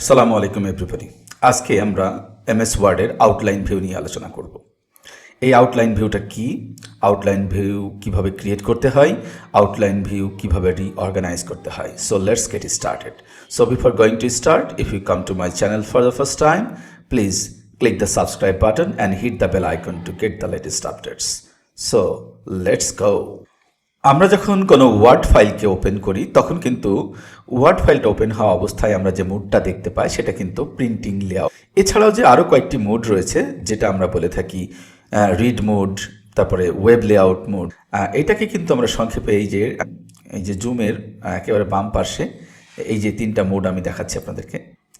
আসসালামু আলাইকুম এভরিবডি আজকে আমরা এমএস ওয়ার্ডের আউটলাইন ভিউ নিয়ে আলোচনা করব। এই আউটলাইন ভিউটা কি? আউটলাইন ভিউ কীভাবে ক্রিয়েট করতে হয়? আউটলাইন ভিউ কীভাবে রিঅর্গানাইজ করতে হয়? So let's get started so before going to start if you come to my channel for the first time please click the subscribe button and hit the bell icon to get the latest updates so let's go আমরা যখন কোনো word ফাইলকে open করি, তখন কিন্তু word ফাইলটা open হওয়া অবস্থায় আমরা যে মুডটা দেখতে পাই, সেটা কিন্তু প্রিন্টিং লেআউট এছাড়াও যে আরও কয়েকটি মুড রয়েছে, যেটা আমরা বলে থাকি রিড মুড তারপরে ওয়েব লেআউট মুড এটাকে কিন্তু আমরা সংক্ষেপে এই যে এই যে জুমের একেবারে বাম পাশে, এই যে তিনটা মুড আমি দেখাচ্ছি আপনাদেরকে,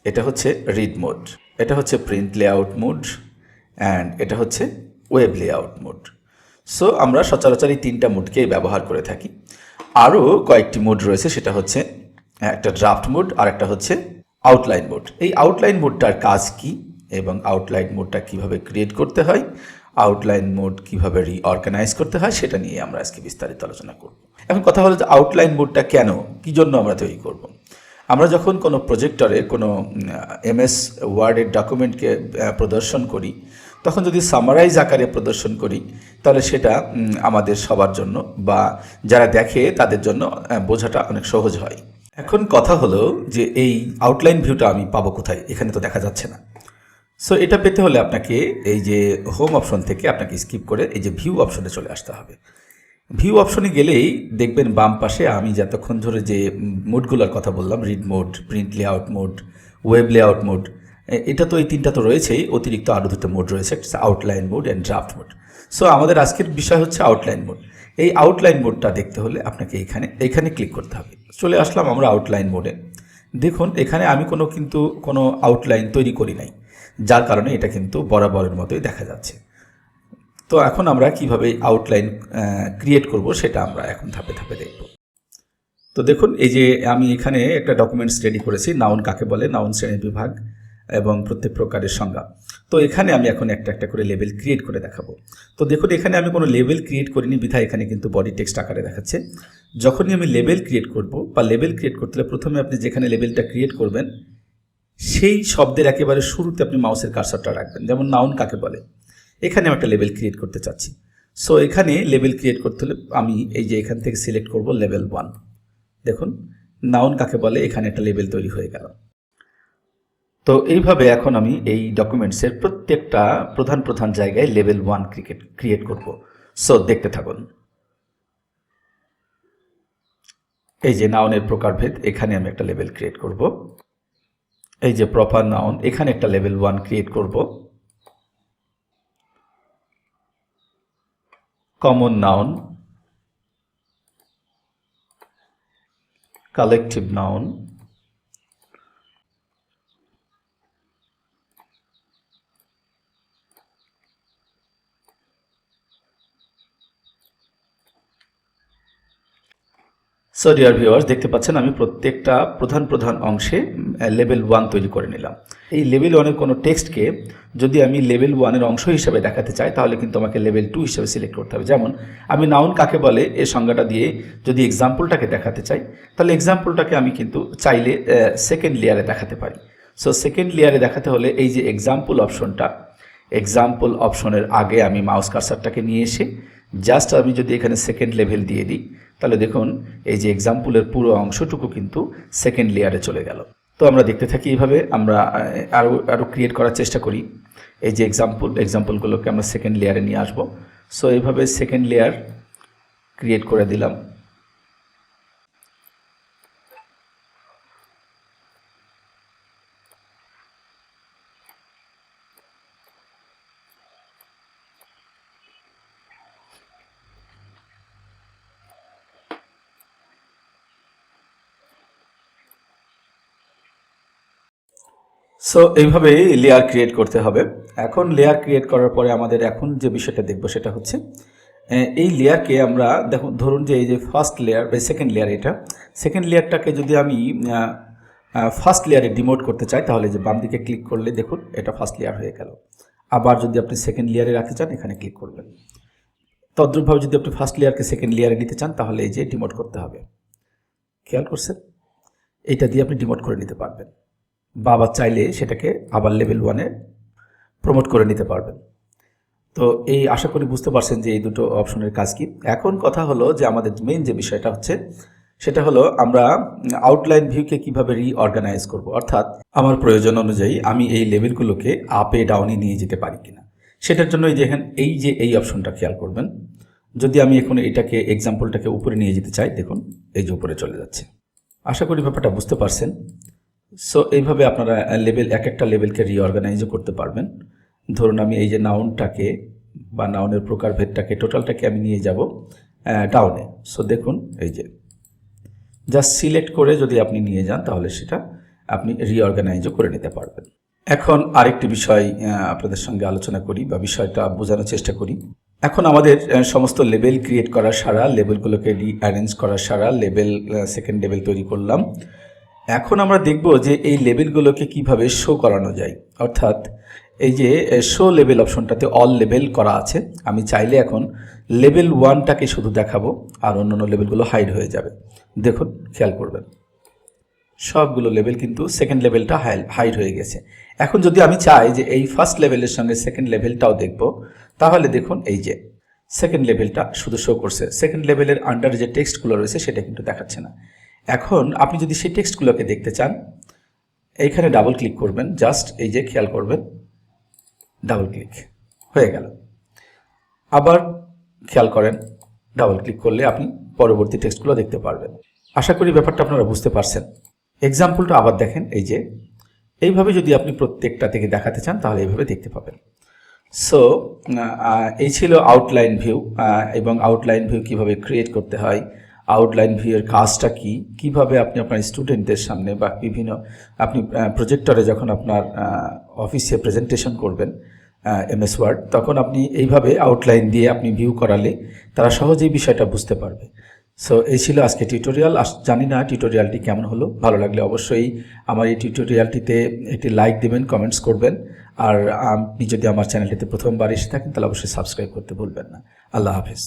এটা হচ্ছে রিড মোড এটা হচ্ছে প্রিন্ট লেআউট মুড অ্যান্ড এটা হচ্ছে ওয়েব লেআউট মুড সো আমরা সচরাচর এই তিনটা মুডকেই ব্যবহার করে থাকি। আরও কয়েকটি মুড রয়েছে, সেটা হচ্ছে, একটা ড্রাফট মুড আর একটা হচ্ছে আউটলাইন মুড এই আউটলাইন মুডটার কাজ কি এবং আউটলাইন মুডটা কীভাবে ক্রিয়েট করতে হয় আউটলাইন মুড কীভাবে রিঅর্গানাইজ করতে হয়, সেটা নিয়ে আমরা আজকে বিস্তারিত আলোচনা করব। এখন কথা হলো যে আউটলাইন মুডটা কেন, কী জন্য আমরা তৈরি করব? আমরা যখন কোনো প্রজেক্টরে কোনো এমএস ওয়ার্ডের ডকুমেন্টকে প্রদর্শন করি তখন যদি সামারাইজ আকারে প্রদর্শন করি, তাহলে সেটা আমাদের সবার জন্য বা যারা দেখে তাদের জন্য বোঝাটা অনেক সহজ হয়। এখন কথা হলো যে এই আউটলাইন ভিউটা আমি পাবো কোথায়? এখানে তো দেখা যাচ্ছে না। সো এটা পেতে হলে আপনাকে এই যে হোম অপশন থেকে আপনাকে স্কিপ করে এই যে ভিউ অপশনে চলে আসতে হবে। ভিউ অপশনে গেলেই দেখবেন বাম পাশে আমি যতক্ষণ ধরে যে মোডগুলোর কথা বললাম read mode print layout mode web layout mode এটা তো এই তিনটা তো রয়েছেই, অতিরিক্ত আরও দুটো মোড রয়েছে outline mode and draft mode so আমাদের আজকের বিষয় হচ্ছে আউটলাইন মোড এই আউটলাইন মোডটা দেখতে হলে আপনাকে এখানে এখানে ক্লিক করতে হবে। চলে আসলাম আমরা আউটলাইন মোডে দেখুন, এখানে আমি কোনো কিন্তু কোনো আউটলাইন তৈরি করি নাই, যার কারণে এটা কিন্তু বরাবরের মতোই দেখা যাচ্ছে। তো এখন আমরা কীভাবে আউটলাইন ক্রিয়েট করব সেটা আমরা এখন ধাপে ধাপে দেখব। তো দেখুন, এই যে আমি এখানে একটা ডকুমেন্টস রেডি করেছি নাউন কাকে বলে? নাউন শ্রেণির বিভাগ। এবং প্রত্যেক প্রকারের সংজ্ঞা। তো এখানে আমি এখন একটা একটা করে লেভেল ক্রিয়েট করে দেখাবো। তো দেখুন, এখানে আমি কোনো লেভেল ক্রিয়েট করিনি বিধায় এখানে কিন্তু বডি টেক্সট আকারে দেখাচ্ছে। যখনই আমি লেভেল ক্রিয়েট করব বা লেভেল ক্রিয়েট করতে হলে প্রথমে আপনি যেখানে লেভেলটা ক্রিয়েট করবেন, সেই শব্দের একেবারে শুরুতে আপনি মাউসের কারসারটা রাখবেন। যেমন নাউন কাকে বলে। এখানে আমি একটা লেভেল ক্রিয়েট করতে চাচ্ছি। সো এখানে লেভেল ক্রিয়েট করতে হলে আমি এই যে এখান থেকে সিলেক্ট করব লেভেল ওয়ান দেখুন নাউন কাকে বলে? এখানে একটা লেভেল তৈরি হয়ে গেল। তো এইভাবে এখন আমি এই ডকুমেন্টসের প্রত্যেকটা প্রধান প্রধান জায়গায় লেভেল ওয়ান ক্রিকেট ক্রিয়েট করব। সো দেখতে থাকুন। এই যে নাউনের প্রকারভেদ, এখানে আমি একটা লেভেল ক্রিয়েট করব। এই যে প্রপার নাউন এখানে একটা লেভেল ওয়ান ক্রিয়েট করব। Common noun collective noun so dear viewers দেখতে পাচ্ছেন আমি প্রত্যেকটা প্রধান প্রধান অংশে লেভেল ওয়ান তৈরি করে নিলাম। এই লেভেল ওয়ানের কোনো টেক্সটকে যদি আমি লেভেল ওয়ানের অংশ হিসেবে দেখাতে চাই, তাহলে কিন্তু আমাকে লেভেল টু হিসেবে সিলেক্ট করতে হবে। যেমন, আমি নাউন কাকে বলে, এ সংজ্ঞাটা দিয়ে যদি এক্সাম্পলটাকে দেখাতে চাই, তাহলে এক্সাম্পলটাকে আমি কিন্তু চাইলে সেকেন্ড লেয়ারে দেখাতে পারি। সো সেকেন্ড লেয়ারে দেখাতে হলে এই যে এক্সাম্পল অপশনটা এক্সাম্পল অপশনের আগে আমি মাউস কার্সারটাকে নিয়ে এসে জাস্ট আমি যদি এখানে সেকেন্ড লেভেল দিয়ে দিই তাহলে দেখুন, এই যে এক্সাম্পলের পুরো অংশটুকু কিন্তু সেকেন্ড লেয়ারে চলে গেল। তো আমরা দেখতে থাকি এইভাবে, আমরা আরও আরও ক্রিয়েট করার চেষ্টা করি। এই যে এক্সাম্পল এক্সাম্পলগুলোকে আমরা সেকেন্ড লেয়ারে নিয়ে আসব। সো এইভাবে সেকেন্ড লেয়ার ক্রিয়েট করে দিলাম। সো এইভাবে লেয়ার ক্রিয়েট করতে হবে। এখন লেয়ার ক্রিয়েট করার পরে আমাদের এখন যে বিষয়টা দেখব সেটা হচ্ছে এই লেয়ারকে আমরা দেখুন ধরুন যে এই যে ফার্স্ট লেয়ার বা সেকেন্ড লেয়ার এটা সেকেন্ড লেয়ারটাকে যদি আমি ফার্স্ট লেয়ারে ডিমোট করতে চাই, তাহলে যে বাম দিকে ক্লিক করলে দেখুন এটা ফার্স্ট লেয়ার হয়ে গেল। আবার যদি আপনি সেকেন্ড লেয়ারে রাখতে চান, এখানে ক্লিক করবেন তদ্রুপভাবে যদি আপনি ফার্স্ট লেয়ারকে সেকেন্ড লেয়ারে নিতে চান, তাহলে এই যে ডিমোট করতে হবে। খেয়াল করছেন? এটা দিয়ে আপনি ডিমোট করে নিতে পারবেন। বা আবার চাইলে সেটাকে আবার লেভেল ওয়ানে প্রমোট করে নিতে পারবেন। তো এই আশা করি বুঝতে পারছেন যে এই দুটো অপশনের কাজ কি। এখন কথা হলো যে আমাদের মেইন যে বিষয়টা হচ্ছে, সেটা হলো আমরা আউটলাইন ভিউকে কীভাবে রিঅর্গানাইজ করব। অর্থাৎ আমার প্রয়োজন অনুযায়ী আমি এই লেভেলগুলোকে আপে ডাউনে নিয়ে যেতে পারি কিনা। সেটার জন্য এই যে এই যে এই অপশনটা খেয়াল করবেন। যদি আমি এখন এটাকে এক্সাম্পলটাকে উপরে নিয়ে যেতে চাই, দেখুন, এই যে উপরে চলে যাচ্ছে। আশা করি ব্যাপারটা বুঝতে পারছেন। সো এইভাবে আপনারা লেভেল এক একটা লেভেলকে রিঅর্গানাইজও করতে পারবেন। ধরুন আমি এই যে নাউনটাকে বা নাউনের প্রকারভেদটাকে টোটালটাকে আমি নিয়ে যাব ডাউনে সো দেখুন, এই যে। জাস্ট সিলেক্ট করে যদি আপনি নিয়ে যান, তাহলে সেটা আপনি রিঅর্গানাইজও করে নিতে পারবেন। এখন আরেকটি বিষয় আপনাদের সঙ্গে আলোচনা করি বা বিষয়টা বোঝানোর চেষ্টা করি। এখন আমাদের সমস্ত লেভেল ক্রিয়েট করা সারা লেভেলগুলোকে রিঅ্যারেঞ্জ করা সারা লেভেল সেকেন্ড লেভেল তৈরি করলাম। এখন আমরা দেখব যে এই লেভেলগুলোকে কীভাবে শো করানো যায়। অর্থাৎ এই যে শো লেভেল অপশনটাতে অল লেভেল করা আছে। আমি চাইলে এখন লেভেল ওয়ানটাকে শুধু দেখাবো, আর অন্যান্য লেভেলগুলো হাইড হয়ে যাবে। দেখুন, খেয়াল করবেন। সবগুলো লেভেল কিন্তু সেকেন্ড লেভেলটা হাই হাইড হয়ে গেছে। এখন যদি আমি চাই যে এই ফার্স্ট লেভেলের সঙ্গে সেকেন্ড লেভেলটাও দেখব, তাহলে দেখুন এই যে সেকেন্ড লেভেলটা শুধু শো করছে। সেকেন্ড লেভেলের আন্ডার যে টেক্সটগুলো রয়েছে, সেটা কিন্তু দেখাচ্ছে না। এখন আপনি যদি সেই টেক্সটগুলোকে দেখতে চান, এইখানে ডাবল ক্লিক করবেন জাস্ট এই যে খেয়াল করবেন ডাবল ক্লিক হয়ে গেল। আবার খেয়াল করেন ডাবল ক্লিক করলে আপনি পরবর্তী টেক্সটগুলো দেখতে পারবেন। আশা করি ব্যাপারটা আপনারা বুঝতে পারছেন। এক্সাম্পলটা আবার দেখেন, এই যে, এইভাবে যদি আপনি প্রত্যেকটা থেকে দেখাতে চান, তাহলে এইভাবে দেখতে পাবেন। সো এই ছিল আউটলাইন ভিউ এবং আউটলাইন ভিউ কীভাবে ক্রিয়েট করতে হয় আউটলাইন ভিউয়ের কাজটা কি? কীভাবে আপনি আপনার স্টুডেন্টদের সামনে বা বিভিন্ন, আপনি প্রজেক্টরে যখন আপনার অফিসে প্রেজেন্টেশন করবেন এমএস ওয়ার্ড তখন আপনি এইভাবে আউটলাইন দিয়ে আপনি ভিউ করালে তারা সহজেই বিষয়টা বুঝতে পারবে। সো এই ছিল আজকে টিউটোরিয়াল জানি না টিউটোরিয়ালটি কেমন হলো। ভালো লাগলে অবশ্যই আমার এই টিউটোরিয়ালটিতে একটি লাইক দেবেন কমেন্টস করবেন। আর আপনি যদি আমার চ্যানেলটিতে প্রথমবার এসে থাকেন, তাহলে অবশ্যই সাবস্ক্রাইব করতে ভুলবেন না। আল্লাহ হাফেজ।